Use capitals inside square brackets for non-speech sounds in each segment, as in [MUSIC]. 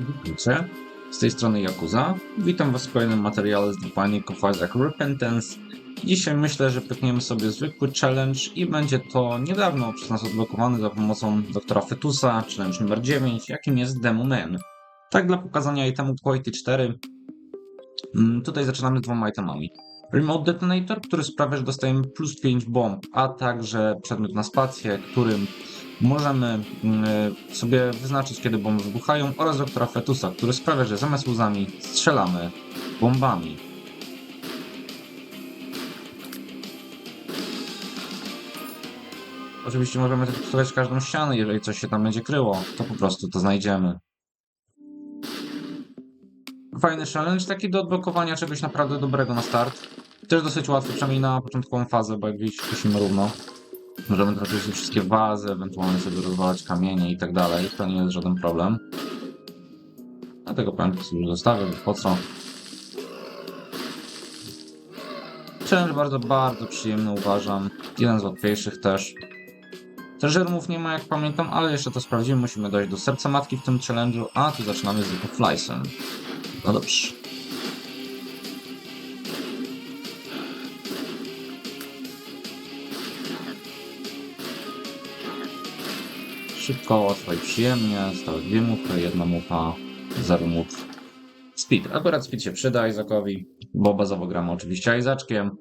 Witajcie. Z tej strony Yakuza. Witam Was w kolejnym materiale z Defining of Isaac Repentance. Dzisiaj myślę, że pykniemy sobie zwykły challenge i będzie to niedawno przez nas odblokowany za pomocą doktora Fetusa, challenge numer 9, jakim jest Demo Man. Tak dla pokazania itemu Quality 4. Mm, Tutaj zaczynamy z dwoma itemami. Remote Detonator, który sprawia, że dostajemy plus 5 bomb, a także przedmiot na spację, którym możemy mm, sobie wyznaczyć, kiedy bomby wybuchają, oraz doktora Fetusa, który sprawia, że zamiast łzami strzelamy bombami. Oczywiście możemy też testować każdą ścianę, jeżeli coś się tam będzie kryło, to po prostu to znajdziemy. Fajny challenge, taki do odblokowania czegoś naprawdę dobrego na start. Też dosyć łatwy, przynajmniej na początkową fazę, bo jak widzicie, kusimy równo. Możemy też oczywiście wszystkie wazy, ewentualnie sobie rozwalać kamienie i tak dalej. To nie jest żaden problem. Dlatego pamiętam sobie zostawię, bo po co. Challenge bardzo, bardzo przyjemny uważam. Jeden z łatwiejszych też. Treasure nie ma jak pamiętam, ale jeszcze to sprawdzimy. Musimy dojść do serca matki w tym challenge'u, a tu zaczynamy z Lysem. No dobrze. Szybko, łatwo i przyjemnie. Zostały dwie muchy, jedna mucha, zero much. Speed. Akurat speed się przyda Izakowi, bo bazowo gramy oczywiście Izaczkiem.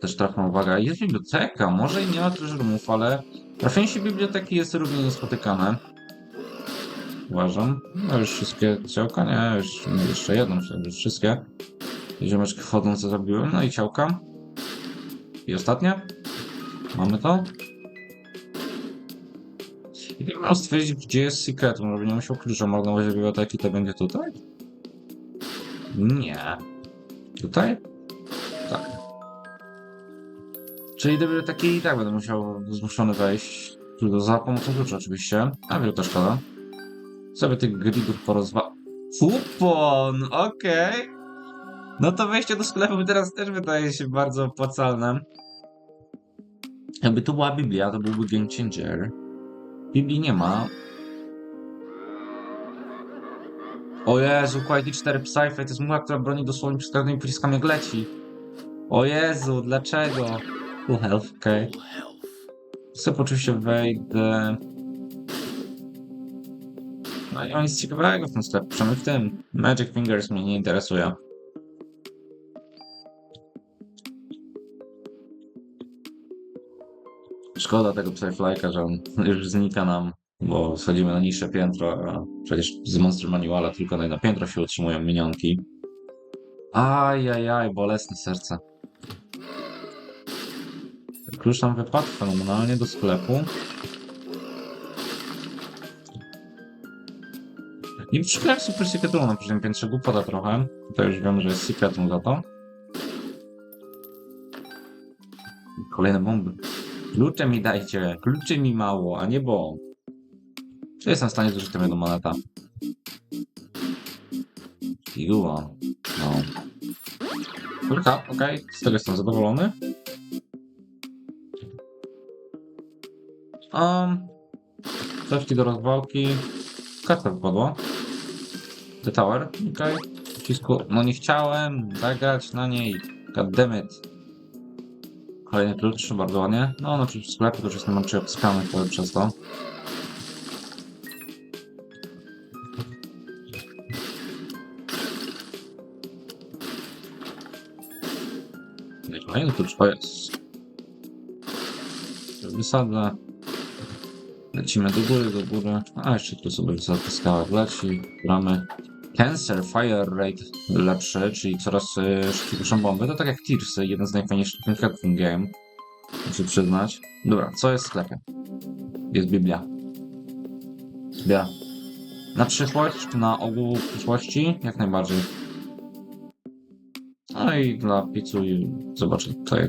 Też trafna uwaga, jest biblioteka, może i nie ma treasure move, ale trafienie się biblioteki jest równie niespotykane. Uważam. No już wszystkie ciałka, nie, już jeszcze jedną, już wszystkie. Ziomeczki wchodzące zabiłem, no i ciałka. I ostatnie. Mamy to. Miał stwierdzić, gdzie jest secret, może nie musiał klucza marnować biblioteki, to będzie tutaj? Nie. Tutaj? Tak. Czyli do biblioteki i tak będę musiał zmuszony wejść. Tylko za pomocą klucza oczywiście. A wiem, to szkoda. Sobie tych gridów porozwa... Kupon! Okej. No to wejście do sklepu teraz też wydaje się bardzo opłacalne. Jakby tu była Biblia, to byłby game changer. Biblii nie ma. O Jezu, Quality 4 Psyfe to jest mucha, która broni dosłownie przed każdymi pociskami jak leci. O Jezu, dlaczego? Full health, okej. Okay. Sobie oczywiście wejdę. No i on nic ciekawego w tym sklepie, przynajmniej w tym. Magic Fingers mnie nie interesuje. Szkoda tego Psyflyka, że on już znika nam, bo schodzimy na niższe piętro, a przecież z Monster Manuala tylko na jedno piętro się utrzymują minionki. Ajajaj, bolesne serce. Klucz nam wypadł fenomenalnie do sklepu. I w szkole Super Secret Room na poziomie piętrze głupota trochę. To już wiemy, że jest Secret Room za to. Kolejne bomby. Klucze mi dajcie, kluczy mi mało, a nie bomb. Czy jestem w stanie zużyć tę jedną monetę? Figuła. No. Kulka, okej, z tego jestem zadowolony. Um, Cewki do rozwałki. Karta wypadła. The Tower, okej. Przycisku, no nie chciałem zagrać na niej. Goddammit. Kolejny klucz, bardzo ładnie. No, no, w sklepie to już jestem raczej obsypany przez to. Kolejny klucz to jest. Wysadzę. Lecimy do góry, do góry. A jeszcze tu sobie wysadzę skałę wleci. Gramy. Cancer Fire Rate lepszy, czyli coraz y, szybciej puszczą bomby. To tak jak Tearsy, jeden z najfajniejszych w tym game. Muszę przyznać. Dobra, co jest w sklepie? Jest Biblia. Biblia. Na przyszłość, na ogół przyszłości? Jak najbardziej. No i dla pizzu i zobaczę tutaj.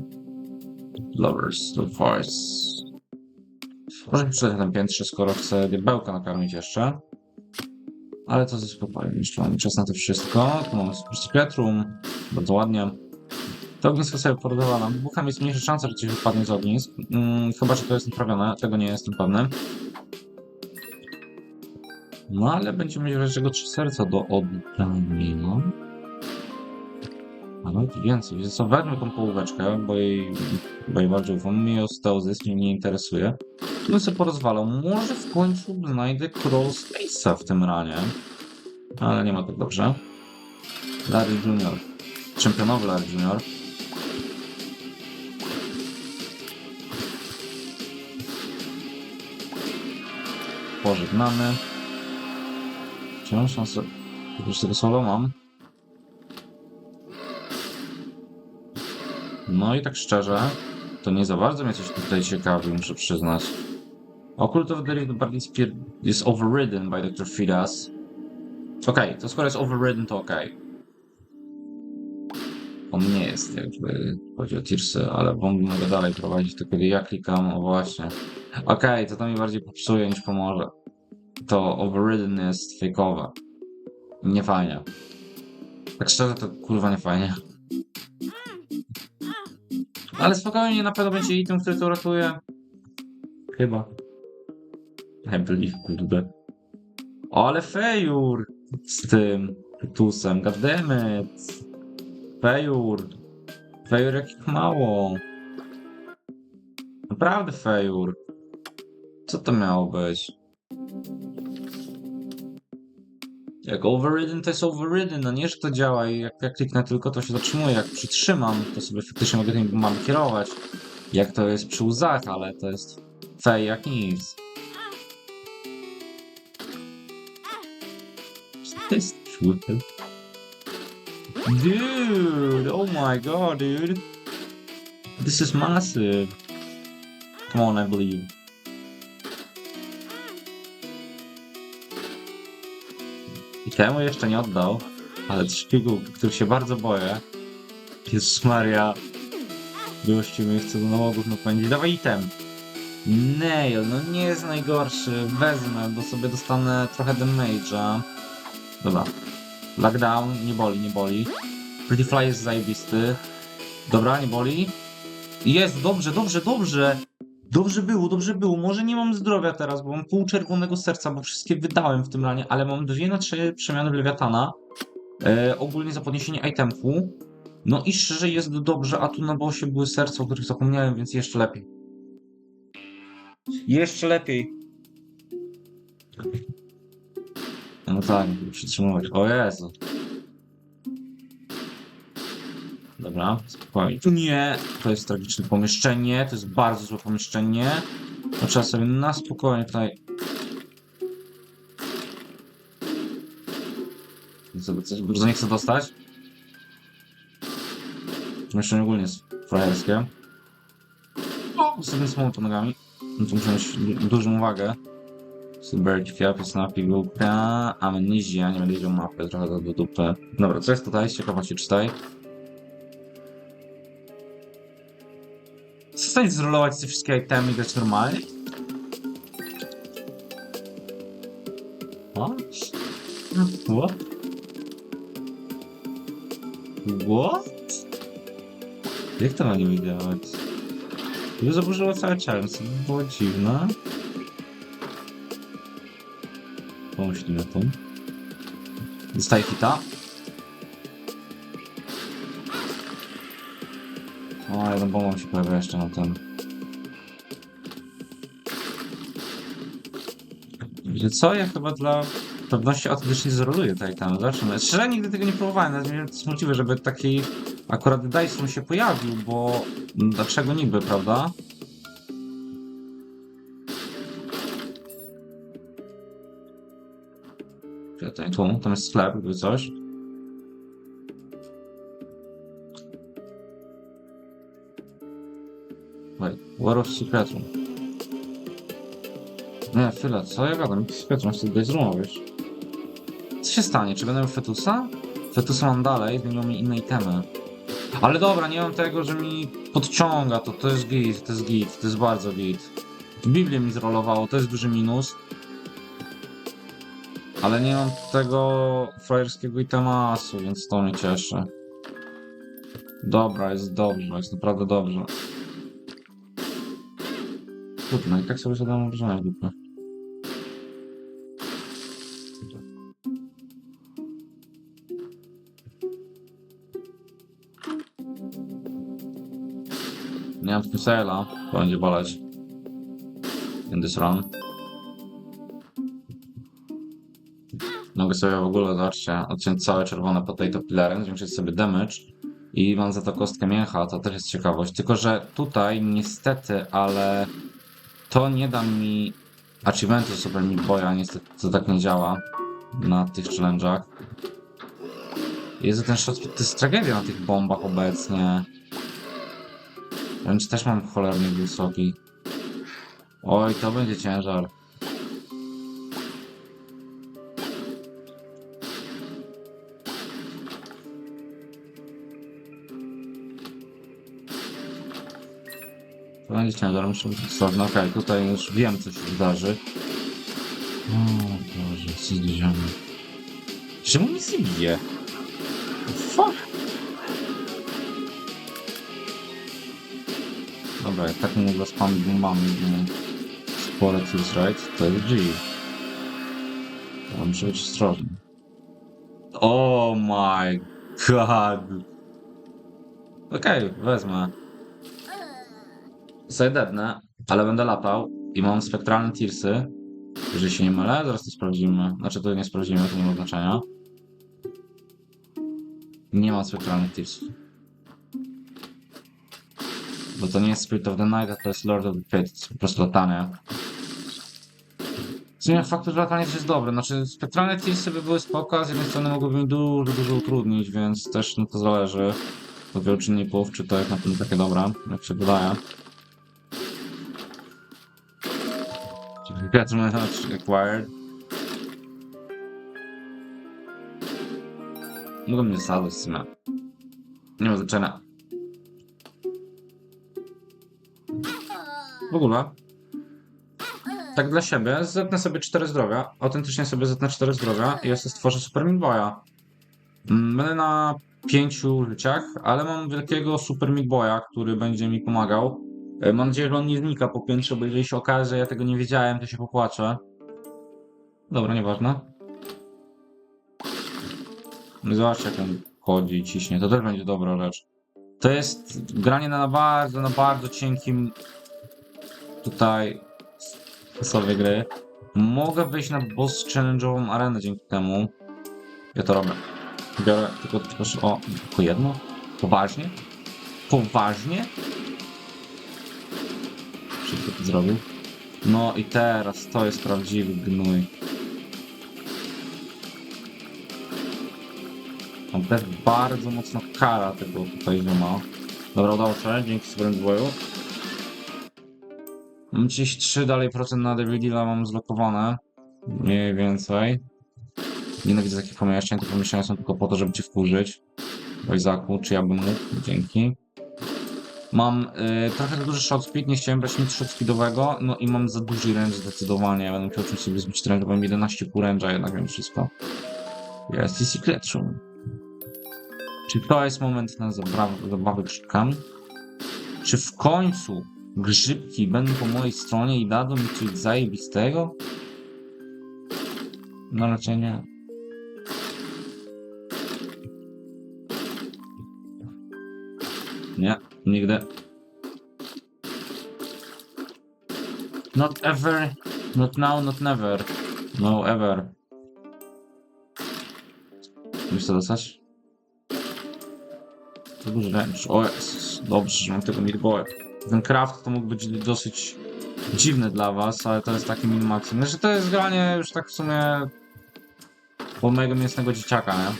Lovers, the Force. Może przeczytać na piętrze, skoro chcę diabełka nakarmić jeszcze. Ale to ze spokojem. Jeszcze mamy czas na to wszystko. Tu mamy Room. Bardzo ładnie. To ognisko sobie porodowano. Wybucham jest mniejsza szansa, że coś wypadnie z ognisk. Hmm, chyba, że to jest naprawione. Tego nie jestem pewny. No ale będziemy mieć wreszcie trzy serca do oddania. A nawet więcej. Więc co, weźmy tą połóweczkę, bo jej, bo jej bardziej ufam. Mnie osteozys mnie nie interesuje. Bym sobie porozwalał. Może w końcu znajdę Crawl w tym ranie. Ale nie ma tak dobrze. Larry Junior. Czempionowy Larry Junior. Pożegnamy. Wciąż szansę. Już tego solo mam. No i tak szczerze, to nie za bardzo mnie coś tutaj ciekawi, muszę przyznać. Occult of the Rift bardziej spier- jest overridden by Dr. Fidas. Okej, to skoro jest overridden, to okej. On nie jest, jakby chodzi o Tirsy, ale bomby mogę dalej prowadzić, tylko kiedy ja klikam, o właśnie. Okej, to to mi bardziej popsuje niż pomoże. To overridden jest fejkowe. Nie fajnie. Tak szczerze, to kurwa nie fajnie. Ale spokojnie, na pewno będzie item, który to uratuje. Chyba. I believe, kurde. Ale fejur z tym tusem, goddammit. Fejur. Fejur jakich mało. Naprawdę fejur. Co to miało być? Jak overridden to jest overridden, no nie, że to działa i jak, jak kliknę tylko to się zatrzymuje, jak przytrzymam to sobie faktycznie mogę tym mam kierować. Jak to jest przy łzach, ale to jest fej jak nic. To jest? Dude, oh my god, dude. This is massive. Come on, I believe. I temu jeszcze nie oddał, ale trzy pigułki, których się bardzo boję. Jezus Maria. Gościu mnie chce do nałogów napędzić. Dawaj item. Nail, no nie jest najgorszy. Wezmę, bo sobie dostanę trochę damage'a. Dobra. Lockdown, nie boli, nie boli. Pretty Fly jest zajebisty. Dobra, nie boli. Jest, dobrze, dobrze, dobrze. Dobrze było, dobrze było. Może nie mam zdrowia teraz, bo mam pół czerwonego serca, bo wszystkie wydałem w tym lanie, ale mam dwie na trzy przemiany w Lewiatana. E, ogólnie za podniesienie itemku. No i szczerze jest dobrze, a tu na bossie były serca, o których zapomniałem, więc jeszcze lepiej. Jeszcze lepiej. No tak, przytrzymywać. O Jezu. Dobra, spokojnie. Nie, to jest tragiczne pomieszczenie, to jest bardzo złe pomieszczenie. To trzeba sobie na spokojnie tutaj... Bardzo nie chcę dostać. Pomieszczenie ogólnie jest frajerskie. O, sobie pod nogami. No to muszę mieć du- dużą uwagę. Kwiat, jasna pigułka, amnizja, nie będę wiedział mapy, trochę do, dupy. Dobra, co jest tutaj? Z ciekawości czytaj. Stanie zrolować te wszystkie itemy i grać normalnie? What? What? What? Jak to ma nie działać? By zaburzyło cały challenge, to by było dziwne. Pomyślimy o tym. Dostaję hita. O, jeden bomba się pojawia jeszcze na tym. Wiecie co? Ja chyba dla pewności autentycznie zroluję itemy. Zobaczymy. Szczerze nigdy tego nie próbowałem, nawet mnie to jest możliwe, żeby taki akurat Dyson się pojawił, bo dlaczego niby, prawda? Tu, tam jest sklep, gdyby coś. Wait, War of Secret Room. Nie, chwilę, co ja gadam? Jaki Secret Room? Chcę tutaj zrobić. Co się stanie? Czy będę miał fetusa? Fetusa mam dalej, zmieniło mi inne itemy. Ale dobra, nie mam tego, że mi podciąga to, to jest git, to jest git, to jest bardzo git. Biblię mi zrolowało, to jest duży minus. Ale nie mam tego frajerskiego itamasu, więc to mnie cieszy. Dobra, jest dobrze, jest naprawdę dobrze. Trudno, i tak sobie zadam obrażenia dupy. Nie mam fusela, to będzie boleć. In this run. Mogę sobie w ogóle, zobaczcie, odciąć całe czerwone potato pillarem, zwiększyć sobie damage i mam za to kostkę mięcha, to też jest ciekawość. Tylko, że tutaj niestety, ale to nie da mi achievementu Super Meat Boya, niestety to tak nie działa na tych challenge'ach. Jezu, ten shot to jest tragedia na tych bombach obecnie. Bądź też mam cholernie wysoki. Oj, to będzie ciężar. Ciężar, muszę być ostrożny. Okej, tutaj już wiem, co się wydarzy. O Boże, co zbliżamy. Czemu nic nie bije? Fuck! Dobra, jak tak mogę bombami, bo spore kills right, to jest G. To muszę być ostrożny. Oh my god! Okej, wezmę. Sobie debnę, ale będę latał i mam spektralne tearsy. Jeżeli się nie mylę, zaraz to sprawdzimy. Znaczy to nie sprawdzimy, to nie ma znaczenia. Nie ma spektralnych tearsów. Bo to nie jest Spirit of the Night, a to jest Lord of the Pit. To po prostu latanie. W sumie fakt, że latanie też jest dobre. Znaczy spektralne tearsy by były spoko, a z jednej strony mogłyby mi dużo, dużo utrudnić, więc też no to zależy od wielu czynników, czy to jest na pewno takie dobre, jak się wydaje. Certificate [LAUGHS] acquired. Mogę mnie zadać w sumie. Nie ma znaczenia. W ogóle. Tak dla siebie, zetnę sobie 4 zdrowia. Autentycznie sobie zetnę 4 zdrowia i ja sobie stworzę Super Meat Boya. Będę na 5 życiach, ale mam wielkiego Super Meat Boya, który będzie mi pomagał. E, Mam nadzieję, że on nie znika po piętrze, bo jeżeli się okaże, że ja tego nie wiedziałem, to się popłaczę. Dobra, nieważne. Zobaczcie, jak on chodzi i ciśnie. To też będzie dobra rzecz. To jest granie na bardzo, na bardzo cienkim tutaj sposobie gry. Mogę wejść na boss challenge'ową arenę dzięki temu. Ja to robię. Biorę tylko, tylko o, tylko jedno? Poważnie? Poważnie? Szybko to zrobił. No i teraz to jest prawdziwy gnój. On też bardzo mocno kara tego tutaj zioma. Dobra, udało się, dzięki super boju. Mam 33 dalej procent na Devil mam zlokowane. Mniej więcej. Nienawidzę takich pomieszczeń, te pomieszczenia są tylko po to, żeby cię wkurzyć. Wojzaku, czy ja bym mógł? Dzięki. Mam y, trochę za duży shot speed, nie chciałem brać nic shot speedowego, no i mam za duży range zdecydowanie. Będę musiał czymś sobie zbić range, bo mam 11 pół range'a jednak wiem wszystko. Jest i secret room. Czy to jest moment na zabawy, zabawy grzybkami? Czy w końcu grzybki będą po mojej stronie i dadzą mi coś zajebistego? No raczej nie. Nie, nigdy. Not ever, not now, not never. No ever. Musisz to dostać? To duży wręcz. O jest, dobrze, że mam tego midboya. Ten craft to mógł być dosyć dziwny dla was, ale to jest taki minimaxim. Znaczy to jest granie już tak w sumie po mojego mięsnego dzieciaka, nie?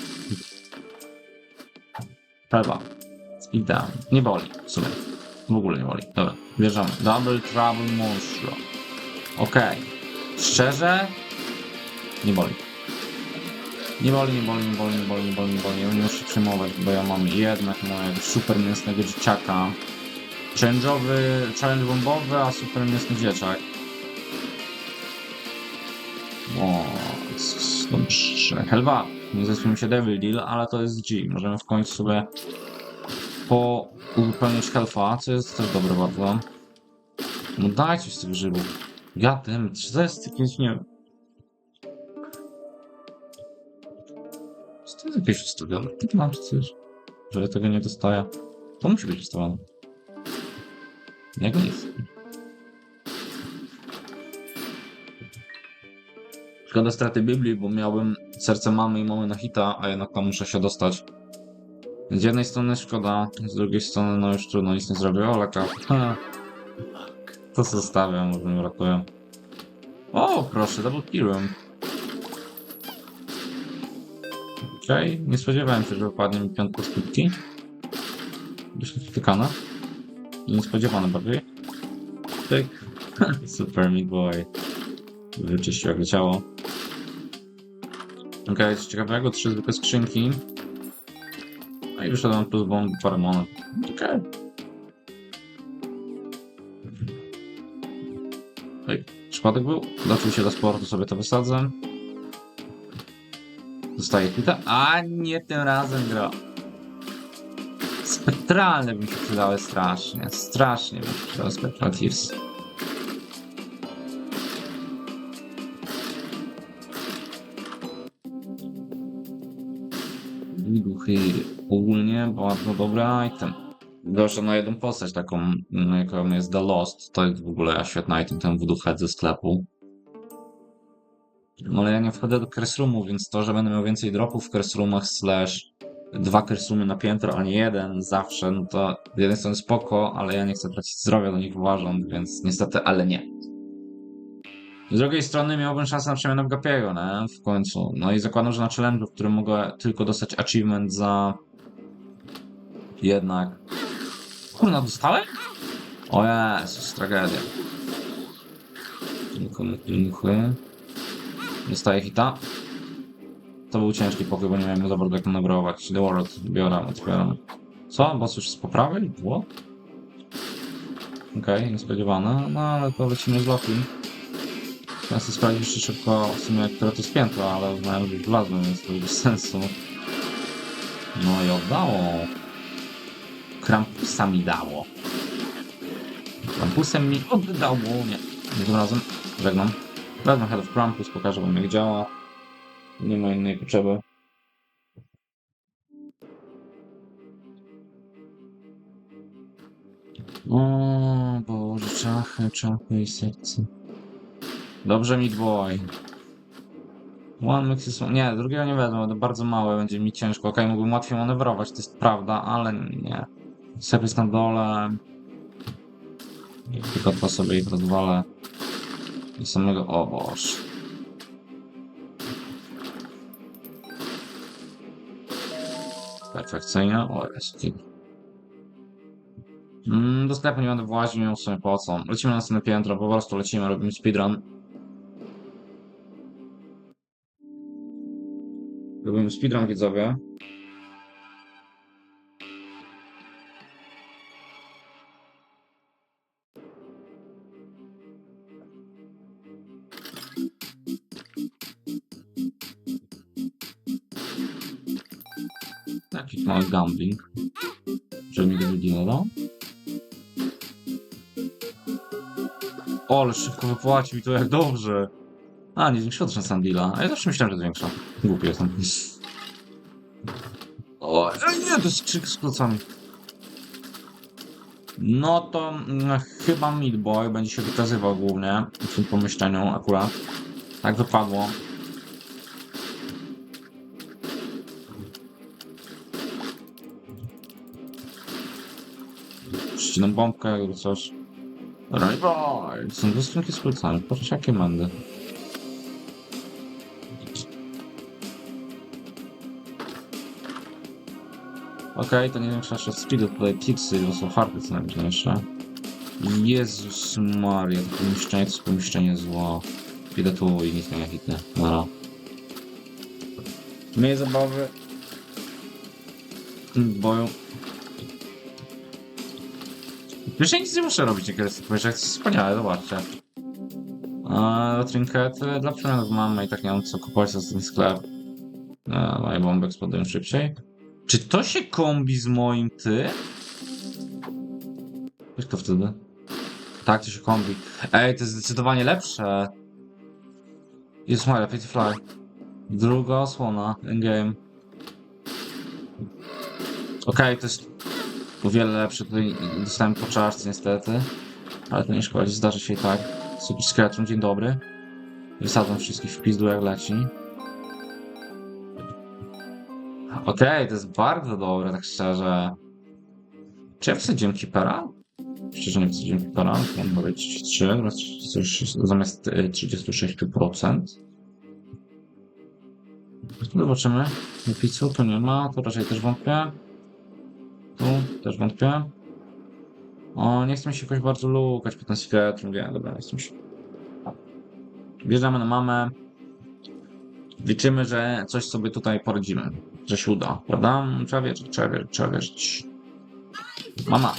Chyba. Idealnie. Nie boli w sumie. W ogóle nie boli. Dobra, bierzemy. Double Trouble Monstro. Okej. Szczerze? Nie boli. Nie boli, nie boli, nie boli, nie boli, nie boli, nie boli. Ja nie muszę przejmować, bo ja mam jednak mojego super mięsnego dzieciaka. Challenge'owy, challenge bombowy, a super mięsny dzieciak. O, dobrze. Helva. Nie zespół mi się Devil Deal, ale to jest G. Możemy w końcu sobie po uzupełnić health'a, co jest też dobre bardzo. No daj coś z tych grzybów. Ja tym, czy to jest jakieś, nie. Czy to jest jakieś ustawione? Mam czy coś, że ja tego nie dostaję. To musi być ustawione. Jak nic. Szkoda straty Biblii, bo miałbym serce mamy i mamy na hita, a jednak tam muszę się dostać. Z jednej strony szkoda, z drugiej strony no już trudno, nic nie zrobię. O, leka. To zostawiam, może mnie uratuje. O, proszę, double killem. Okej, nie spodziewałem się, że wypadnie mi piątka z piłki. Dość niespotykana. Niespodziewane bardziej. Tyk. Super Meat Boy. Wyczyścił jak leciało. Okej, coś ciekawego, trzy zwykłe skrzynki. No i wyszedłem plus bomb, parę monet. Okej. Oj, przypadek był. Doczył się do sportu, sobie to wysadzę. Dostaję hita. A nie tym razem gra. Spektralne by mi się przydały strasznie. Strasznie by mi się przydały Spectral Thieves. Duchy ogólnie bardzo dobry item. Proszę na jedną postać taką, mm, jaką jest The Lost. To jest w ogóle świetny item, ten Voodoo Head ze sklepu. No ale ja nie wchodzę do curse roomu, więc to, że będę miał więcej dropów w curse roomach slash dwa curse roomy na piętro, a nie jeden zawsze, no to z jednej strony spoko, ale ja nie chcę tracić zdrowia do nich uważam, więc niestety, ale nie. Z drugiej strony miałbym szansę na przemianę w Gapiego, nie? W końcu. No i zakładam, że na challenge, w którym mogę tylko dostać achievement za... Jednak... Kurna, dostałem? O Jezus, tragedia. Muchy. Dostaję hita. To był ciężki pokój, bo nie miałem za bardzo jak manewrować. The World, biorę, otwieram. Co? Boss już z poprawy? Było? Okej, okay, niespodziewane. No ale to lecimy z Loki. Chciałem sobie sprawdzić jeszcze szybko w sumie, które to jest piętro, ale uznałem, że już wlazłem, więc to bez sensu. No i oddało. Krampusa mi dało. Krampusem mi oddało. Nie, tym razem. Żegnam. Wezmę Head of Krampus, pokażę wam jak działa. Nie ma innej potrzeby. O Boże, czachy, czachy i serce. Dobrze, Meat Boy. One mix is... Nie, drugiego nie wezmę, to bardzo małe, będzie mi ciężko. Okej, mógłbym łatwiej manewrować, to jest prawda, ale nie. Jest na dole. I tylko to sobie ich rozwalę. I samego... O. Perfekcyjnie. O, jest. Mm, do sklepu nie będę właził, nie wiem w sumie po co. Lecimy na następne piętro, po prostu lecimy, robimy speedrun. Robimy speedrun, widzowie. Mały gambling. Żeby mi nie dał. O, szybko wypłaci mi to jak dobrze. A, nie zwiększyło też na Sandila. A ja zawsze myślałem, że zwiększa. Głupi jestem. O, nie, to jest krzyk z klocami. No to mm, chyba Meat Boy będzie się wykazywał głównie w tym pomieszczeniu akurat. Tak wypadło. Ścinam bombkę albo coś. Rajbaj! Są dwie skrzynki z kulcami. Proszę, jakie mandy. Okej, to nie większa jeszcze speedu, tutaj kiksy, bo są hardy co najważniejsze. Jezus Maria, to pomieszczenie to pomieszczenie zło. Idę tu i nic nie hitnę. Nara. Mnie zabawy. Boją. Wiesz, ja nic nie muszę robić, niekiedy jest to jest wspaniałe, zobaczcie. A trinkety dla przemianów mamy i tak nie mam co kupować za ten sklep. A, moje bomby eksplodują szybciej. Czy to się kombi z moim ty? Jak to wtedy? Tak, to się kombi. Ej, to jest zdecydowanie lepsze. Jest moja lepiej fly. Druga osłona, endgame. Okej, to jest o wiele lepsze. Tutaj dostałem po czaszce niestety. Ale to nie szkodzi, zdarzy się i tak. Super Skeleton, dzień dobry. Wysadzam wszystkich w pizdu jak leci. Okej, to jest bardzo dobre, tak szczerze. Czy ja wsadziłem Keepera? Szczerze nie wsadziłem Keepera. Mam chyba 33 zamiast 36 zamiast y, 36%. Zobaczymy. Napisu tu nie ma, tu raczej też wątpię. Tu też wątpię. O, nie chcę się jakoś bardzo lukać po ten świat. Mówię, dobra, nie chcę się. Wjeżdżamy na mamę. Liczymy, że coś sobie tutaj poradzimy. Że się uda, prawda? Trzeba wierzyć, trzeba wierzyć, trzeba wierzyć. Mama.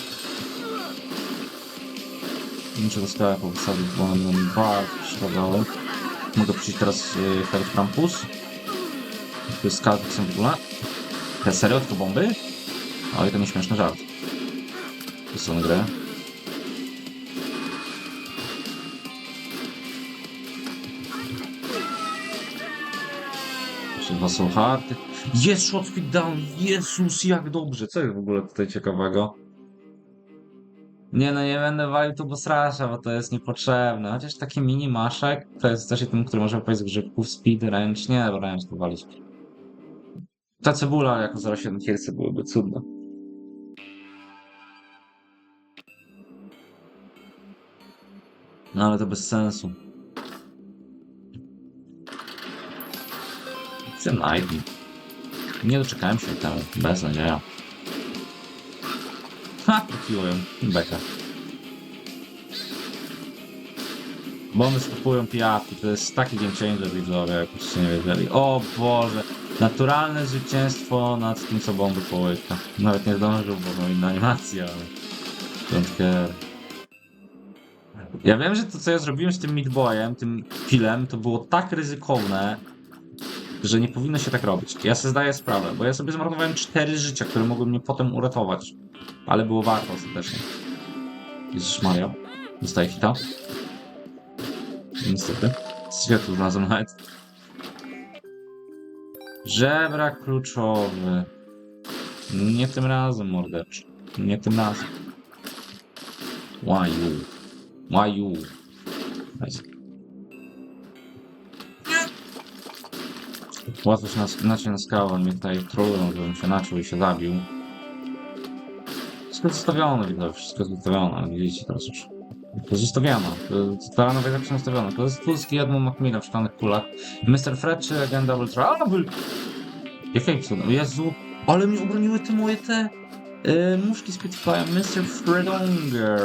Muszę do sklepu wysadzić, bo będą bardzo przeszkadzały. Mogę przyjść teraz yy, Campus. To jest skalki są w ogóle. Te serio, tylko bomby? Ale to nieśmieszny żart. To są. Jeszcze dwa są hardy. Jest shot speed down! Jezus, jak dobrze! Co jest w ogóle tutaj ciekawego? Nie no, nie będę walił tu Bosrasza, bo to jest niepotrzebne. Chociaż taki mini maszek to jest też ten, który może wpaść z grzybków, speed, ręcz. Nie, bo ręcz tu walić. Ta cebula jako 0,7 kierce byłyby cudne. No ale to bez sensu. Chcę Nike. Nie doczekałem się temu. Bez nadzieja. Ha! Trafiłem. Beka. Bomby skupują pijawki. To jest taki game changer widzowie, jakbyście nie wiedzieli. O Boże! Naturalne zwycięstwo nad tym, co bomby połyka. Nawet nie zdążył, bo no inna animacja, ale... Don't care. Ja wiem, że to, co ja zrobiłem z tym Midboyem, tym killem, to było tak ryzykowne, że nie powinno się tak robić. Ja sobie zdaję sprawę, bo ja sobie zmarnowałem cztery życia, które mogły mnie potem uratować. Ale było warto ostatecznie. Jezus Maria. Dostaję hita. Niestety. Światło znalazłem nawet. Żebrak kluczowy. Nie tym razem, mordecz. Nie tym razem. Why you? Nice. Łatwo się nas, naciąć na skałę, mnie tutaj trolują, żebym się naciął i się zabił. Wszystko zostawione, widzę, wszystko zostawione, widzicie teraz już. To zostawiano, ta się zostawiona. To jest Tulski, Edmund Macmillan w szklanych kulach. Mr. Fred czy Agent Double Trouble? Jakie cudem, Jezu, ale mi obroniły te moje te yy, muszki z Spitfire, Mr. Fredonger.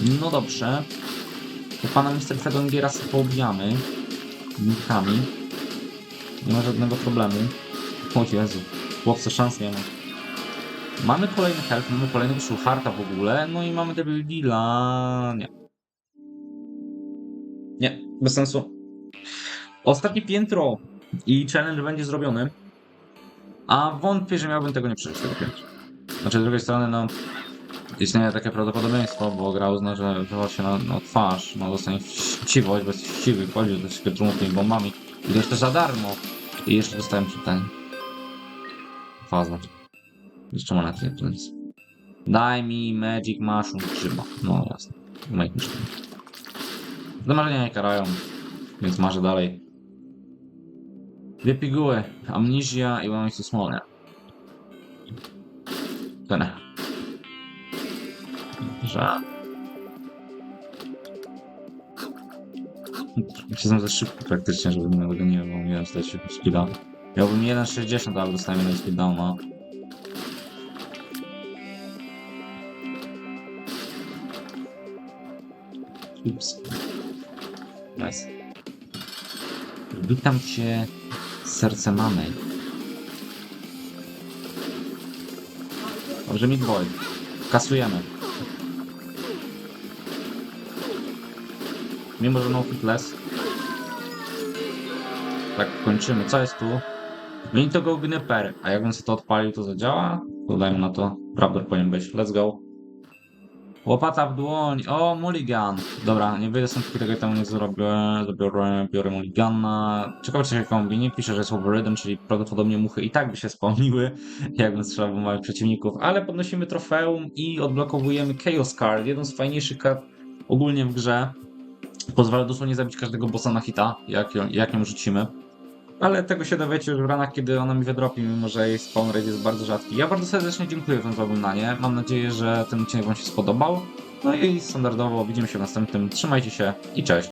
No dobrze. To pana Mr. Fredongiera sobie poobijamy. Nikami. Nie ma żadnego problemu. O Jezu, chłopcy szans nie ma. Mamy kolejny help, mamy kolejnego Shulharta w ogóle, no i mamy Devil Deala. Nie. Nie, bez sensu. Ostatnie piętro i challenge będzie zrobiony. A wątpię, że miałbym tego nie przeżyć, tego piętra. Znaczy, z drugiej strony, no, istnieje takie prawdopodobieństwo, bo gra uzna, że wywa się na, na twarz, no dostanie chciwość, bez chciwy, wchodzi do trumów tymi bombami. I to jeszcze za darmo. I jeszcze dostałem pytanie. Faza. Jeszcze monety, więc. Daj mi Magic Mushroom grzyba. No jasne. Make me Do marzenia nie karają, więc marzę dalej. Dwie piguły. Amnesia i Łamysty Smolnia. Ten. Że... Siedzę za szybko praktycznie, żeby mnie tego nie. Miałem stać speeda. Miałbym 1.60, ale dostałem 1 speedowna. Ups. Nice. Witam cię, serce mamy. Dobrze, Midboy. Kasujemy. Mimo, że no hitless. Tak, kończymy. Co jest tu? Mieli to go Gnyper. A jakbym sobie to odpalił, to zadziała? To dajmy na to. Raptor powinien być. Let's go. Łopata w dłoń. O, mulligan. Dobra, nie wyjdę stąd, tego temu nie zrobię. Zabiorę, biorę mulligana. Ciekawe, czy się kombini. Pisze, że jest overridden, czyli prawdopodobnie muchy i tak by się spełniły, [LAUGHS] jakbym strzelał małych przeciwników. Ale podnosimy trofeum i odblokowujemy Chaos Card. Jeden z fajniejszych kart ogólnie w grze. Pozwala dosłownie zabić każdego bossa na hita, jak ją, jak ją rzucimy. Ale tego się dowiecie już w ranach, kiedy ona mi wydropi, mimo że jej spawn rate jest bardzo rzadki. Ja bardzo serdecznie dziękuję wam za oglądanie. Mam nadzieję, że ten odcinek wam się spodobał. No i standardowo widzimy się w następnym. Trzymajcie się i cześć.